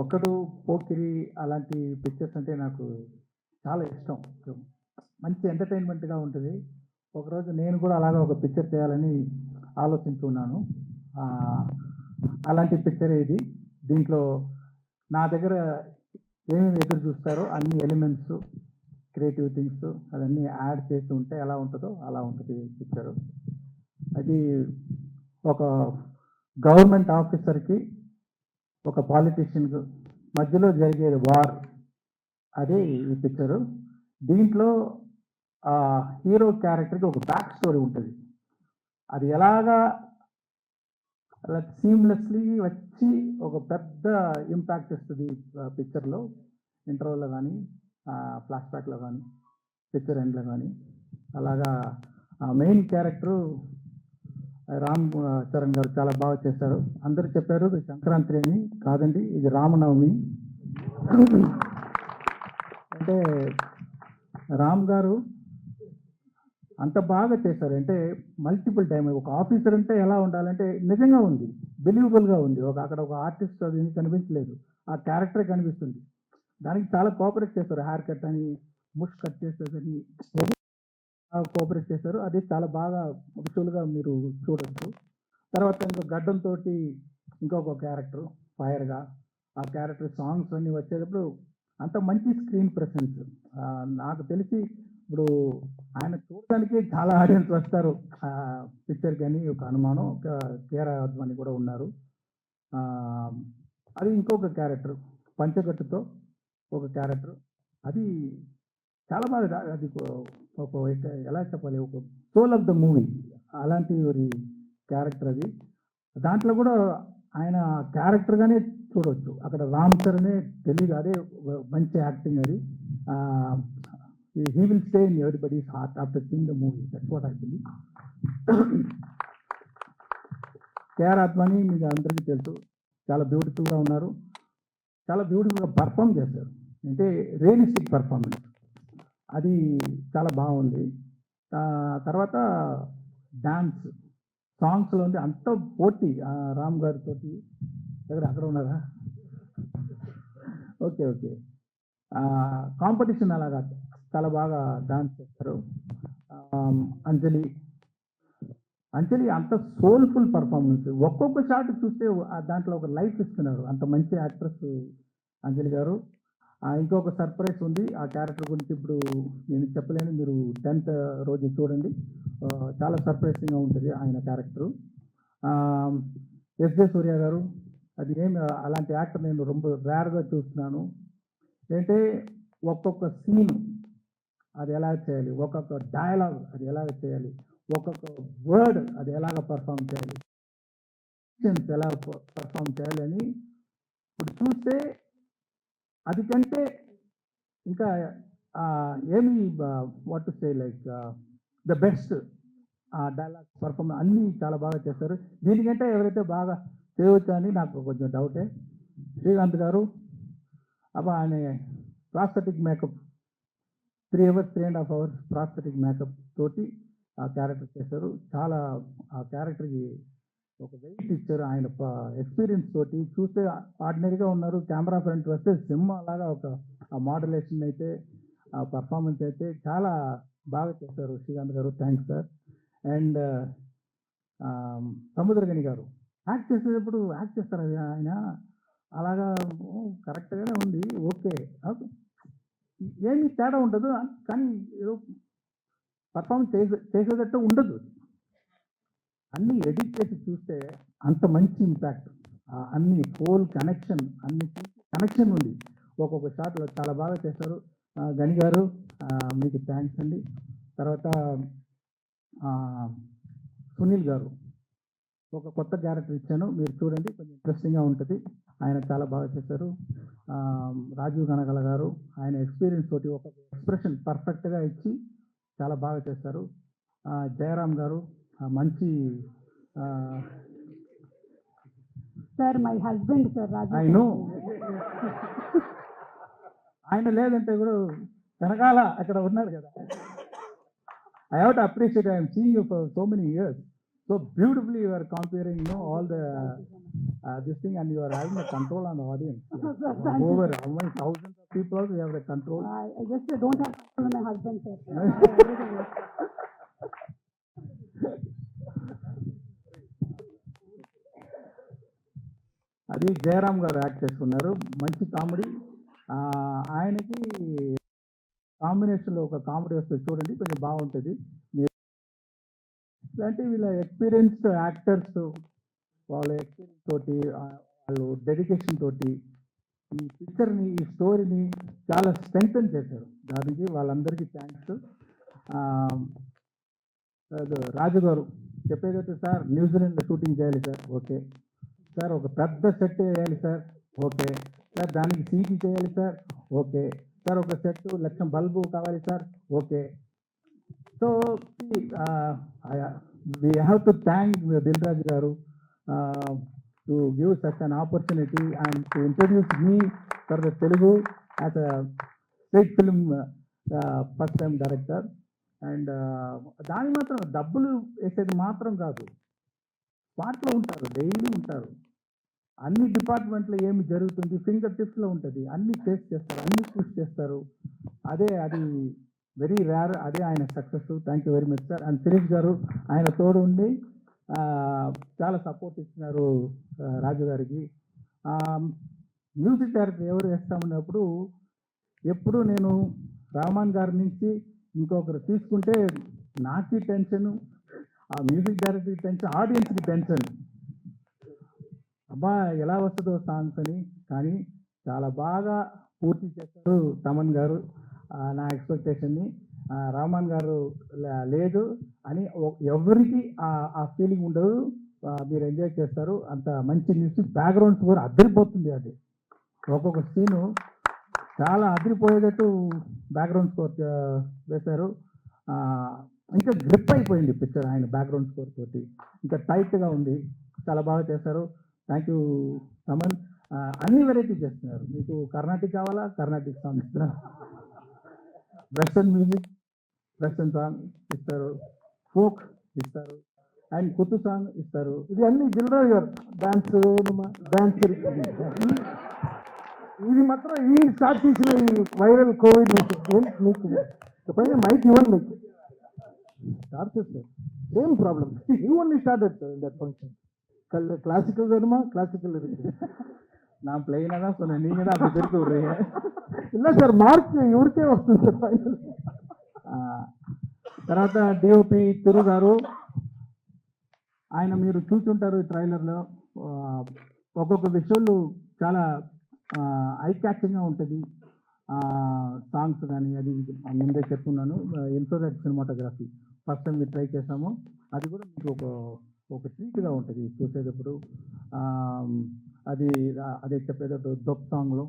ఒక్కడు పోకిరి అలాంటి పిక్చర్స్ అంటే నాకు చాలా ఇష్టం. మంచి ఎంటర్టైన్మెంట్గా ఉంటుంది. ఒకరోజు నేను కూడా అలాగే ఒక పిక్చర్ చేయాలని ఆలోచించున్నాను అలాంటి పిక్చర్ ఇది. దీంట్లో నా దగ్గర ఏమేమి ఎదురు చూస్తారో అన్ని ఎలిమెంట్స్ క్రియేటివ్ థింగ్స్ అవన్నీ యాడ్ చేసి ఉంటే ఎలా ఉంటుందో అలా ఉంటుంది పిక్చరు అది ఒక గవర్నమెంట్ ఆఫీసర్కి ఒక పాలిటీషియన్ మధ్యలో జరిగేది వార్ అదే ఈ పిక్చరు దీంట్లో ఆ హీరో క్యారెక్టర్కి ఒక బ్యాక్ స్టోరీ ఉంటుంది. అది ఎలాగా అలా సీమ్లెస్లీ వచ్చి ఒక పెద్ద ఇంపాక్ట్ ఇస్తుంది పిక్చర్లో ఇంటర్వెల్లో కానీ ఫ్లాష్ బ్యాక్లో కానీ పిక్చర్ ఎండ్లో కానీ అలాగా మెయిన్ క్యారెక్టరు రామ్ చరణ్ గారు చాలా బాగా చేశారు. అందరూ చెప్పారు ఇది సంక్రాంతి అని కాదండి ఇది రామనవమి. అంటే రామ్ గారు అంత బాగా చేశారు. అంటే మల్టిపుల్ టైం ఒక ఆఫీసర్ అంటే ఎలా ఉండాలంటే నిజంగా ఉంది బిలీవబుల్గా ఉంది. ఒక అక్కడ ఒక ఆర్టిస్ట్ అది కనిపించలేదు. ఆ క్యారెక్టర్ కనిపిస్తుంది. దానికి చాలా కోఆపరేట్ చేశారు. హెయిర్ కట్ అని ముష్ కట్ చేసేదని. కోఆపరేట్ చేశారు. అది చాలా బాగా విజువల్గా మీరు చూడొచ్చు. తర్వాత ఇంకో గడ్డంతో ఇంకొక క్యారెక్టర్ ఫైర్గా ఆ క్యారెక్టర్ సాంగ్స్ అన్ని వచ్చేటప్పుడు అంత మంచి స్క్రీన్ ప్రెసెన్స్ నాకు తెలిసి ఇప్పుడు ఆయన చూడడానికి చాలా ఆడియన్స్ వస్తారు. పిక్చర్ కానీ ఒక అనుమానం ఒక కేరా అద్వాని కూడా ఉన్నారు. అది ఇంకొక క్యారెక్టర్ పంచగట్టుతో ఒక క్యారెక్టర్ అది చాలా బాగా అది ఒక- ఎలా చెప్పాలి? ఒక సోల్ ఆఫ్ ద మూవీ అలాంటి ఒక క్యారెక్టర్ అది. దాంట్లో కూడా ఆయన క్యారెక్టర్గానే చూడవచ్చు అక్కడ రామ్ చరణే తెలియదు. అదే మంచి యాక్టింగ్ అది. He will stay in everybody's heart after seeing the movie that's what I believe KR ఆత్మని మీకు అందరికీ తెలుసు. చాలా బ్యూటిఫుల్గా ఉన్నారు. చాలా బ్యూటిఫుల్గా పర్ఫామ్ చేశారు. అంటే రియలిస్టిక్ పర్ఫార్మెన్స్ అది చాలా బాగుంది. తర్వాత డాన్స్. సాంగ్స్లో ఉంది అంత పోటీ రామ్ గారితో దగ్గర అక్కడ ఉన్నారా? Okay okay. కాంపిటీషన్ అలాగా చాలా బాగా డాన్స్ చేస్తారు. అంజలి. అంజలి అంత సోల్ఫుల్ పర్ఫార్మెన్స్. ఒక్కొక్క షాట్ చూస్తే ఆ దాంట్లో ఒక లైఫ్ ఇస్తున్నారు. అంత మంచి యాక్ట్రెస్ అంజలి గారు. ఇంకొక సర్ప్రైజ్ ఉంది ఆ క్యారెక్టర్ గురించి ఇప్పుడు నేను చెప్పలేను మీరు టెన్త్ రోజు చూడండి ఆ, చాలా సర్ప్రైజింగ్గా ఉంటుంది ఆయన క్యారెక్టరు ఎస్ జే సూర్య గారు అది ఏమి అలాంటి యాక్టర్ నేను ரொம்ப రేర్గా చూస్తున్నాను ఏంటంటే ఒక్కొక్క సీన్ అది ఎలా చేయాలి ఒక్కొక్క డయలాగ్ అది ఎలాగ చేయాలి ఒక్కొక్క వర్డ్ అది ఎలాగ పర్ఫామ్ చేయాలి Actions ఎలా పర్ఫామ్ చేయాలి అని ఇప్పుడు చూస్తే అది కంటే ఇంకా ఏమి what to say like the best ఆ డైలాగ్ పర్ఫామ్ అన్నీ చాలా బాగా చేస్తారు. దీనికంటే ఎవరైతే బాగా చేయవచ్చు అని నాకు కొంచెం డౌటే శ్రీకాంత్ గారు అబ్బా ఆయన prosthetic makeup three hours three and half hours prosthetic makeup తోటి ఆ క్యారెక్టర్ చేశారు. చాలా ఆ క్యారెక్టర్కి ఒక వెయిట్ ఇచ్చారు. ఆయన ఎక్స్పీరియన్స్ తోటి చూస్తే ఆర్డినరీగా ఉన్నారు. కెమెరా ఫ్రంట్ వస్తే సినిమా లాగా ఒక ఆ మోడలేషన్ అయితే ఆ పర్ఫార్మెన్స్ అయితే చాలా బాగా చేశారు శ్రీకాంత్ గారు. Thanks sir. అండ్ సముద్రగని గారు. యాక్ట్ చేసేటప్పుడు యాక్ట్ చేస్తారు అది ఆయన. అలాగా కరెక్ట్గానే ఉంది. ఓకే. ఏమి తేడా ఉండదు. కానీ ఏదో పర్ఫార్మెన్స్ చేసే చేసేటట్టు ఉండదు. అన్ని ఎడిట్ చేసి చూస్తే అంత మంచి ఇంపాక్ట్ అన్ని ఫోల్ కనెక్షన్ అన్ని కనెక్షన్ ఉంది. ఒక్కొక్క షాట్లో చాలా బాగా చేశారు. గని గారు మీకు థ్యాంక్స్ అండి. తర్వాత సునీల్ గారు ఒక కొత్త క్యారెక్టర్ ఇచ్చాను. మీరు చూడండి కొంచెం ఇంట్రెస్టింగ్గా ఉంటుంది. ఆయన చాలా బాగా చేశారు. రాజీవ్ గణగల గారు ఆయన ఎక్స్పీరియన్స్ తోటి ఒక ఎక్స్ప్రెషన్ పర్ఫెక్ట్గా ఇచ్చి చాలా బాగా చేశారు. జయరామ్ గారు మంచి sir my husband sir Raju I know ఆయన లేదంటే కూడా వెనకాల అక్కడ ఉన్నారు కదా I have to appreciate I'm seeing you for so many years so beautifully you are comparing no all the uh, this thing and you are having a control on the audience. Thank you. Over how many thousands of people you have the control. I I just don't have V Jayaram garu act చేస్తున్నారు మంచి comedy. ఆయనకి కాంబినేషన్లో ఒక comedy వస్తుంది చూడండి కొంచెం బాగుంటుంది. మీరు అంటే వీళ్ళ ఎక్స్పీరియన్స్డ్ యాక్టర్స్ వాళ్ళ ఎక్స్పీరియన్స్ తోటి వాళ్ళు డెడికేషన్ తోటి ఈ పిక్చర్ని ఈ స్టోరీని చాలా స్ట్రెంగ్తన్ చేశారు. దానికి వాళ్ళందరికీ థ్యాంక్స్ రాజు గారు చెప్పేదైతే సార్ న్యూజిలాండ్లో షూటింగ్ చేయాలి సార్. ఓకే. సార్ ఒక పెద్ద సెట్ వేయాలి సార్ ఓకే. సార్ దానికి సీటీ చేయాలి సార్ ఓకే. సార్ ఒక సెట్ లక్షం బల్బు కావాలి sir okay. So we have to thank Dilraj garu to give such an opportunity and to introduce me for the Telugu as a state film first time director and దాని మాత్రం డబ్బులు వేసేది మాత్రం కాదు. స్పాట్లో ఉంటారు డైలీ ఉంటారు. అన్ని డిపార్ట్మెంట్లో ఏమి జరుగుతుంది? ఫింగర్ టిప్స్లో ఉంటుంది. అన్ని టేస్ట్ చేస్తారు అన్ని పుష్ చేస్తారు. అదే అది వెరీ రేర్ అదే ఆయన success. Thank you very much sir. And Sirish garu ఆయన తోడు ఉండి చాలా సపోర్ట్ ఇస్తున్నారు రాజు గారికి. మ్యూజిక్ డైరెక్టర్ ఎవరు వేస్తామన్నప్పుడు ఎప్పుడు నేను రామాన్ గారి నుంచి ఇంకొకరు తీసుకుంటే నాకి టెన్షన్ ఆ మ్యూజిక్ డైరెక్టర్కి పెంచి ఆడియన్స్కి పెంచండి అబ్బా ఎలా వస్తుందో సాంగ్స్ అని. కానీ చాలా బాగా పూర్తి చేశారు తమన్ గారు. నా ఎక్స్పెక్టేషన్ని రామన్ గారు లే- లేదు అని ఎవరికి ఆ- ఫీలింగ్ ఉండదు. మీరు ఎంజాయ్ చేస్తారు. అంత మంచి మ్యూజిక్ బ్యాక్గ్రౌండ్ స్కోర్ అద్దరిపోతుంది అది. ఒక్కొక్క సీను చాలా అదిరిపోయేటట్టు బ్యాక్గ్రౌండ్ స్కోర్ వేశారు. ఇంకా గ్రిప్ అయిపోయింది పిక్చర్ ఆయన బ్యాక్గ్రౌండ్ స్కోర్ తోటి. ఇంకా టైట్గా ఉంది. చాలా బాగా చేశారు. థ్యాంక్ యూ సమన్ అన్ని వెరైటీ చేస్తున్నారు. మీకు కర్ణాటిక్ కావాలా? కర్ణాటిక్ సాంగ్ ఇస్తున్నారు వెస్టర్న్ మ్యూజిక్ వెస్టర్న్ సాంగ్ ఇస్తారు. ఫోక్ ఇస్తారు. అండ్ కుత్తు సాంగ్ ఇస్తారు. ఇది అన్ని దిల్రాజు గారు. డాన్స్ డాన్స్ ఇది మాత్రం ఈ స్టార్ట్ చేసిన ఈ వైరల్ కోవిడ్ మీకు? పైన మైక్ ఇవ్వండి మీకు. స్టార్ట్ చేస్తారు same problem you only start sir that function classical வேணுமா கிளாசிக்கல் இருக்கு நான் பிளெயினாக தான் சொன்னேன் நீங்கள் தான் அப்படி திருப்பி விடுறீங்க இல்லை సార్ మార్క్ ఇవరికే వస్తుంది సార్ ఫైనల్ ఆ, తర్వాత డిఓపి తిరు గారు ఆయన మీరు చూసుంటారు ఈ ట్రైలర్లో ఆ, ఒక్కొక్క విషయాలు చాలా ఐ క్యాచింగ్గా ఉంటుంది సాంగ్స్ కానీ అది ముందే చెప్తున్నాను infrared cinematography first time try చేసాము. అది కూడా మీకు ఒక ఒక ట్రీట్గా ఉంటుంది. చూసేటప్పుడు అది అదే చెప్పేటప్పుడు దొప్ సాంగ్లో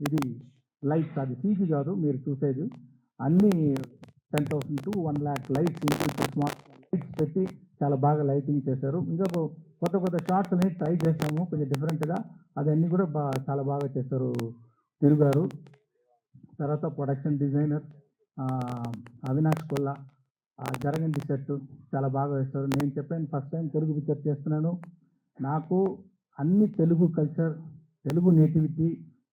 ఇది లైట్స్ అది సీజీ కాదు మీరు చూసేది. అన్ని ten thousand to one lakh lights smart lights పెట్టి చాలా బాగా లైటింగ్ చేశారు. ఇంకా కొత్త కొత్త షార్ట్స్ అనేది ట్రై చేసాము. కొంచెం డిఫరెంట్గా అవన్నీ కూడా బా చాలా బాగా చేశారు తిరుగారు తర్వాత ప్రొడక్షన్ డిజైనర్ అవినాష్ కొల్లా జరగండి సెట్ చాలా బాగా వేస్తారు. నేను చెప్పాను ఫస్ట్ టైం తెలుగు పిక్చర్ చేస్తున్నాను నాకు అన్ని తెలుగు కల్చర్ తెలుగు నేటివిటీ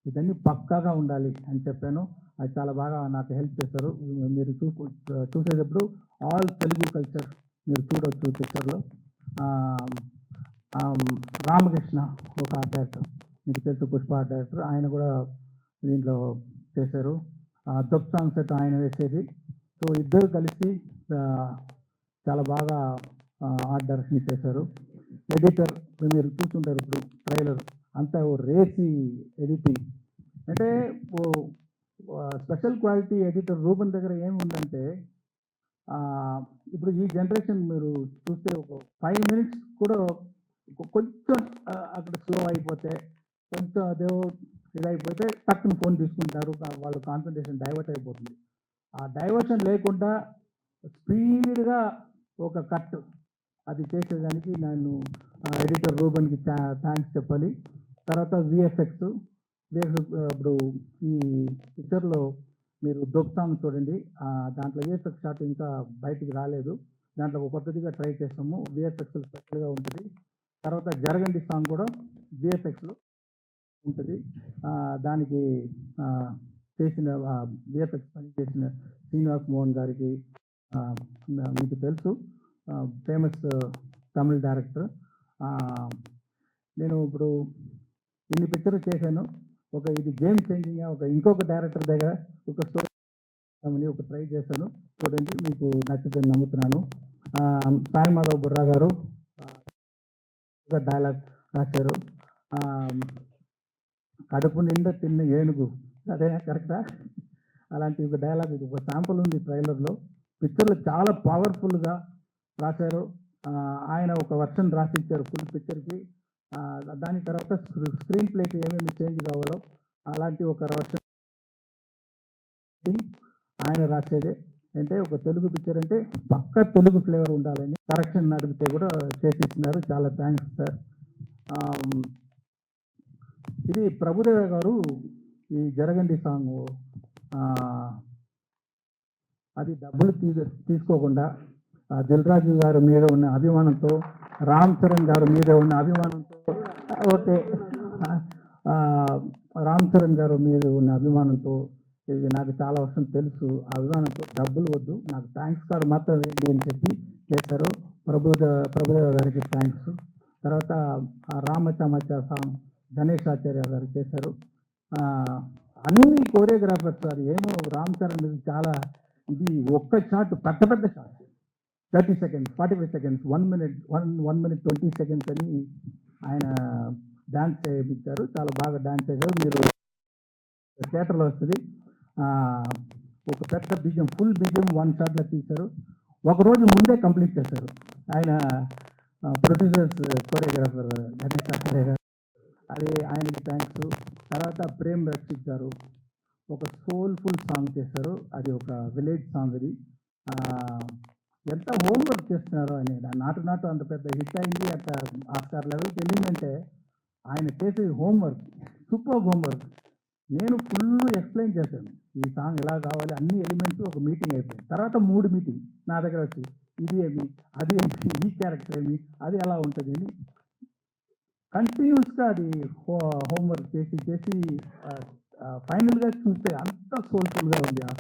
ఇవన్నీ పక్కాగా ఉండాలి అని చెప్పాను. అది చాలా బాగా నాకు హెల్ప్ చేశారు. మీరు చూ చూసేటప్పుడు ఆల్ తెలుగు కల్చర్ మీరు చూడవచ్చు పిక్చర్లో రామకృష్ణ ఒక డైరెక్టర్ మీకు తెలుసు పుష్ప డైరెక్టర్ ఆయన కూడా దీంట్లో చేశారు. దబ్ సాంగ్స్ అయితే ఆయన వేసేది. సో ఇద్దరు కలిసి చాలా బాగా ఆర్ట్ డైరెక్షన్ చేశారు. ఎడిటర్ మీరు చూస్తుంటారు ఇప్పుడు ట్రైలర్ అంతా ఓ రేసి ఎడిటింగ్. అంటే ఓ స్పెషల్ క్వాలిటీ ఎడిటర్ రూపం దగ్గర ఏముందంటే ఇప్పుడు ఈ జనరేషన్ మీరు చూస్తే ఒక ఫైవ్ మినిట్స్ కూడా కొంచెం అక్కడ స్లో అయిపోతే కొంచెం అదేవో ఇదైపోతే టక్కున ఫోన్ తీసుకుంటారు వాళ్ళ కాన్సన్ట్రేషన్ డైవర్ట్ అయిపోతుంది. ఆ డైవర్షన్ లేకుండా స్పీడ్గా ఒక కట్ అది చేసేదానికి నేను ఎడిటర్ రూబన్కి థ్యాంక్స్ చెప్పాలి. తర్వాత విఎఫ్ఎక్స్ విఎఫ్ఎక్స్ ఇప్పుడు ఈ పిక్చర్లో మీరు దొప్ సాంగ్ చూడండి. దాంట్లో విఎఫ్ఎక్స్ షాట్ ఇంకా బయటికి రాలేదు. దాంట్లో ఒక కొత్తదిగా ట్రై చేస్తాము విఎఫ్ఎక్స్ స్పెషల్గా ఉంటుంది. తర్వాత జరగండి సాంగ్ కూడా విఎఫ్ఎక్స్లో ఉంటుంది. దానికి చేసిన విఎఫ్ఎక్స్ పని చేసిన శ్రీనివాస్ మోహన్ గారికి మీకు తెలుసు. ఫేమస్ తమిళ డైరెక్టర్. నేను ఇప్పుడు ఇన్ని పిక్చర్ చేశాను. ఒక ఇది గేమ్ చేంజింగ్ ఒక ఇంకొక డైరెక్టర్ దగ్గర ఒక స్టోరీ అని ఒక ట్రై చేశాను. చూడండి మీకు నచ్చుతుంది నమ్ముతున్నాను. సాయి మాధవ్ బుర్రా గారు ఒక డైలాగ్ రాశారు. కడుపు నిండా తిన్న ఏనుగు. అదే కరెక్టా? అలాంటి ఒక డైలాగ్ ఇది ఒక శాంపుల్ ఉంది ట్రైలర్లో పిక్చర్లు చాలా పవర్ఫుల్గా రాశారు. ఆయన ఒక వర్షన్ రాసిచ్చారు ఫుల్ పిక్చర్కి దాని తర్వాత స్క్రీన్ ప్లేకి ఏమేమి చేంజ్ కావాలో అలాంటి ఒక వర్షన్ ఆయన రాసేదే. అంటే ఒక తెలుగు పిక్చర్ అంటే పక్క తెలుగు ఫ్లేవర్ ఉండాలని కరెక్షన్ అడిగితే కూడా చేసిస్తున్నారు చాలా థ్యాంక్స్ సార్ ఇది ప్రభుదేవ గారు ఈ జరగండి సాంగ్. అది డబ్బులు తీ తీసుకోకుండా దిల్రాజు గారి మీద ఉన్న అభిమానంతో రామ్ చరణ్ గారి మీద ఉన్న అభిమానంతో ఓకే. రామ్ చరణ్ గారి మీద ఉన్న అభిమానంతో ఇది నాకు చాలా వర్షం తెలుసు. అభిమానంతో డబ్బులు వద్దు. నాకు థ్యాంక్స్ కార్డు మాత్రం వేయండి అని చెప్పి చేశారు ప్రభుదేవ ప్రభుదేవ గారికి థ్యాంక్స్. తర్వాత ఆ రామచమచ సాంగ్. గణేష్ ఆచార్య గారు చేశారు. అన్ని కోరియోగ్రాఫర్స్ సార్ ఏమో రామ్ చరణ్ చాలా ఇది ఒక్క షాట్ పెద్ద పెద్ద shot thirty seconds forty five seconds one minute one one minute twenty seconds అని ఆయన డాన్స్ చేయించారు. చాలా బాగా డాన్స్ చేశారు. మీరు థియేటర్లో వస్తుంది. ఒక పెద్ద బీజం ఫుల్ బీజం వన్ షాట్లో తీశారు. ఒక రోజు ముందే కంప్లీట్ చేశారు. ఆయన ప్రొడ్యూసర్స్ కోరియోగ్రాఫర్ గణేష్ ఆచార్య గారు. అది ఆయనకి థ్యాంక్స్ తర్వాత ప్రేమ్ రక్షిత్ గారు ఒక సోల్ఫుల్ సాంగ్ చేశారు. అది ఒక విలేజ్ సాంగ్ అది ఎంత హోంవర్క్ చేస్తున్నారు అని నాటు నాటు అంత పెద్ద హిట్ అయింది. అంత ఆస్కార్ లెవెల్కి వెళ్ళిందంటే ఆయన చేసే హోంవర్క్ సూపర్ హోంవర్క్ నేను ఫుల్ ఎక్స్ప్లెయిన్ చేశాను. ఈ సాంగ్ ఎలా కావాలి? అన్ని ఎలిమెంట్స్ ఒక మీటింగ్ అయిపోయింది. తర్వాత మూడు మీటింగ్ నా దగ్గర వచ్చి ఇది ఏమి? అది ఏమి? ఈ క్యారెక్టర్ ఏమి? అది ఎలా ఉంటుంది అని కంటిన్యూస్గా అది హో హోంవర్క్ చేసి చేసి ఫైనల్గా చూస్తే అంత సోల్ఫుల్గా ఉంది ఆ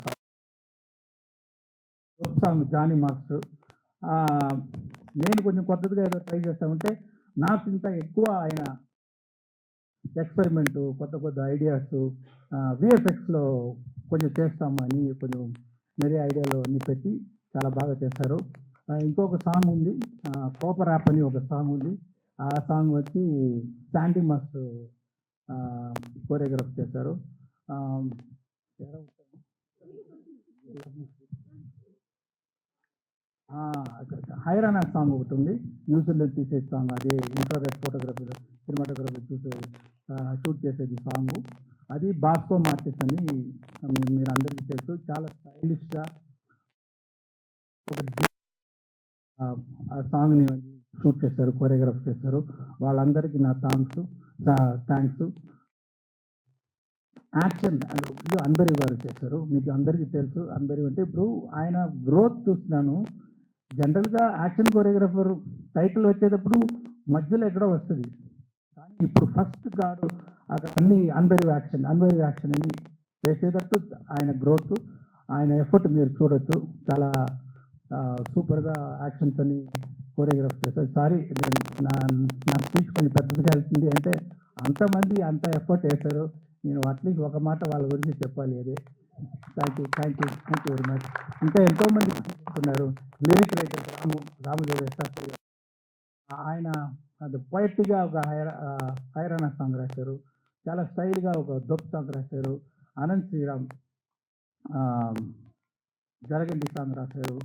సాంగ్. జానీ మాస్టర్ నేను కొంచెం కొత్తదిగా ఏదో ట్రై చేస్తామంటే నాకు ఇంకా ఎక్కువ ఆయన ఎక్స్పెరిమెంట్ కొత్త కొత్త ఐడియాస్ విఎఫ్ఎక్స్లో కొంచెం చేస్తామని కొంచెం వేరే ఐడియాలో అన్ని పెట్టి చాలా బాగా చేస్తారు. ఇంకొక సాంగ్ ఉంది. కోపర్ యాప్ అని ఒక సాంగ్ ఉంది. ఆ సాంగ్ వచ్చి శాంటీ మాస్టర్ కోరియోగ్రాఫ్ చేశారు. అక్కడ హైరానా సాంగ్ ఒకటి ఉంది. న్యూస్లో తీసే సాంగ్ అది ఇన్ఫ్రారెడ్ ఫోటోగ్రఫీలో సినిమాటోగ్రఫీ చూసే షూట్ చేసేది సాంగ్. అది బాస్కో మార్టిస్ అని మీరు అందరికీ తెలుసు. చాలా స్టైలిష్గా ఒక ఆ సాంగ్ని షూట్ చేశారు కొరియోగ్రాఫ్ చేశారు. వాళ్ళందరికీ నా థాంక్స్ థ్యాంక్స్ యాక్షన్ అందరి గారు చేశారు. మీకు అందరికీ తెలుసు అందరి అంటే ఇప్పుడు ఆయన గ్రోత్ చూస్తున్నాను. జనరల్గా యాక్షన్ కొరియోగ్రాఫర్ టైటిల్ వచ్చేటప్పుడు మధ్యలో ఎక్కడో వస్తుంది. కానీ ఇప్పుడు ఫస్ట్ గాడు అక్కడ అన్ని అందరి యాక్షన్ అందరి యాక్షన్ అని చేసేటట్టు ఆయన గ్రోత్ ఆయన ఎఫర్ట్ మీరు చూడొచ్చు. చాలా సూపర్గా యాక్షన్స్ అని కోరియోగ్రాఫ్ చేశారు సారీ నా నా స్పీచ్ కొంచెం పెద్దదిగా వెళ్తుంది అంటే అంతమంది అంత ఎఫర్ట్ వేశారు. నేను అట్లీస్ట్ ఒక మాట వాళ్ళ గురించి చెప్పాలి అది. Thank you thank you thank you very much. ఇంకా ఎంతోమంది ఉన్నారు. లిరిక్ రైటర్ రాము రాముదేవ శాస్త్రి ఆయన అది పోయిట్గా ఒక హైర హైరాణ సాంగ్ రాశారు. చాలా స్టైల్గా ఒక దొప్ సాంగ్ రాశారు. అనంత్ శ్రీరామ్ జరగండి సాంగ్ రాశారు.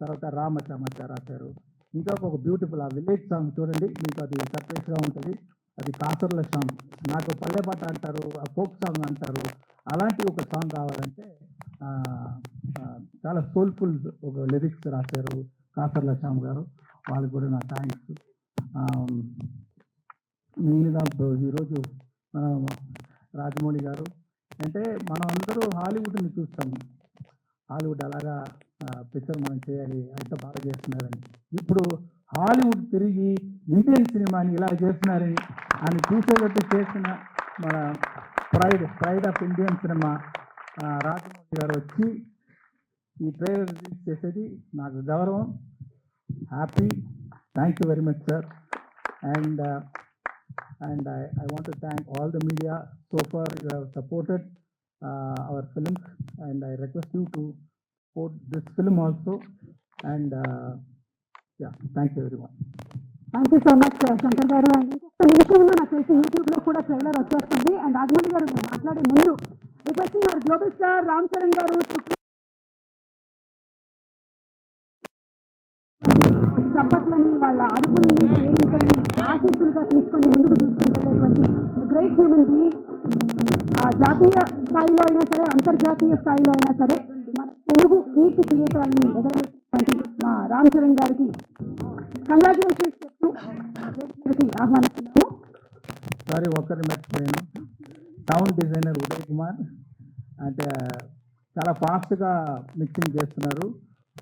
తర్వాత రామ చమచ రాశారు. ఇంకా ఒక బ్యూటిఫుల్ ఆ విలేజ్ సాంగ్ చూడండి. మీకు అది సర్ప్రైజ్గా ఉంటుంది. అది కాసర్ల సాంగ్ నాకు పల్లె పాట అంటారు ఆ ఫోక్ సాంగ్ అంటారు. అలాంటి ఒక సాంగ్ కావాలంటే చాలా సోల్ఫుల్ ఒక లిరిక్స్ రాశారు కాసర్ల శ్యామ్ గారు. వాళ్ళకి కూడా నా థ్యాంక్స్ మెయిన్గా ఈరోజు మన రాజమౌళి గారు. అంటే మనం అందరూ హాలీవుడ్ని చూస్తాము హాలీవుడ్ అలాగా పిక్చర్ మనం చేయాలి అంత బాగా చేస్తున్నారని. ఇప్పుడు హాలీవుడ్ తిరిగి ఇండియన్ సినిమాని ఇలా చేస్తున్నారని అని చూసేటట్టు చేసిన మన pride pride of Indian cinema Rajamouli garu వచ్చి ఈ ట్రైలర్ రిలీజ్ చేసేది నాకు గౌరవం. Happy. Thank you very much sir. And and I I want thank all the media so far you have supported our uh, and I request you to you support this film also. And uh, yeah thank you everyone. Thank you so much Shankar garu. And ఈ విషయంలో నాకు తెలిసి యూట్యూబ్లో కూడా trailer వచ్చేస్తుంది. And Rajamouli గారు మాట్లాడే ముందు రిక్వెస్టింగ్ మరి గ్లోబల్ స్టార్ రామ్ చరణ్ గారు చప్పట్లని వాళ్ళ అరుపులని ప్రేమించని ఆశీస్సులుగా తీసుకొని ముందుకు తీసుకెళ్ళేటువంటి గ్రేట్ హ్యూమన్ బీయింగ్ జాతీయ స్థాయిలో అయినా సరే అంతర్జాతీయ స్థాయిలో అయినా సరే తెలుగు కీర్తి కిరీటాన్ని మా రామ్ చరణ్ గారికి కంగ్రాచులేషన్స్ చెప్తూ ఆహ్వానిస్తున్నాము. సారీ ఒకరిని మర్చిపోయాను. Sound designer Uday Kumar. అంటే చాలా ఫాస్ట్గా మిక్సింగ్ చేస్తున్నారు.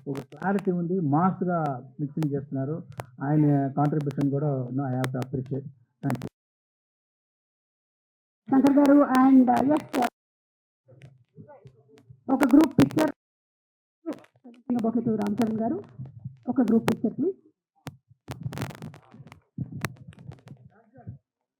ఒక క్లారిటీ ఉంది మాస్గా మిక్సింగ్ చేస్తున్నారు. ఆయన కాంట్రిబ్యూషన్ కూడా I have to appreciate thank you Shankar garu and yes ఒక గ్రూప్ పిక్చర్ బొట్టు రామచరణ్ గారు. ఒక గ్రూప్ పిక్చర్ ప్లీజ్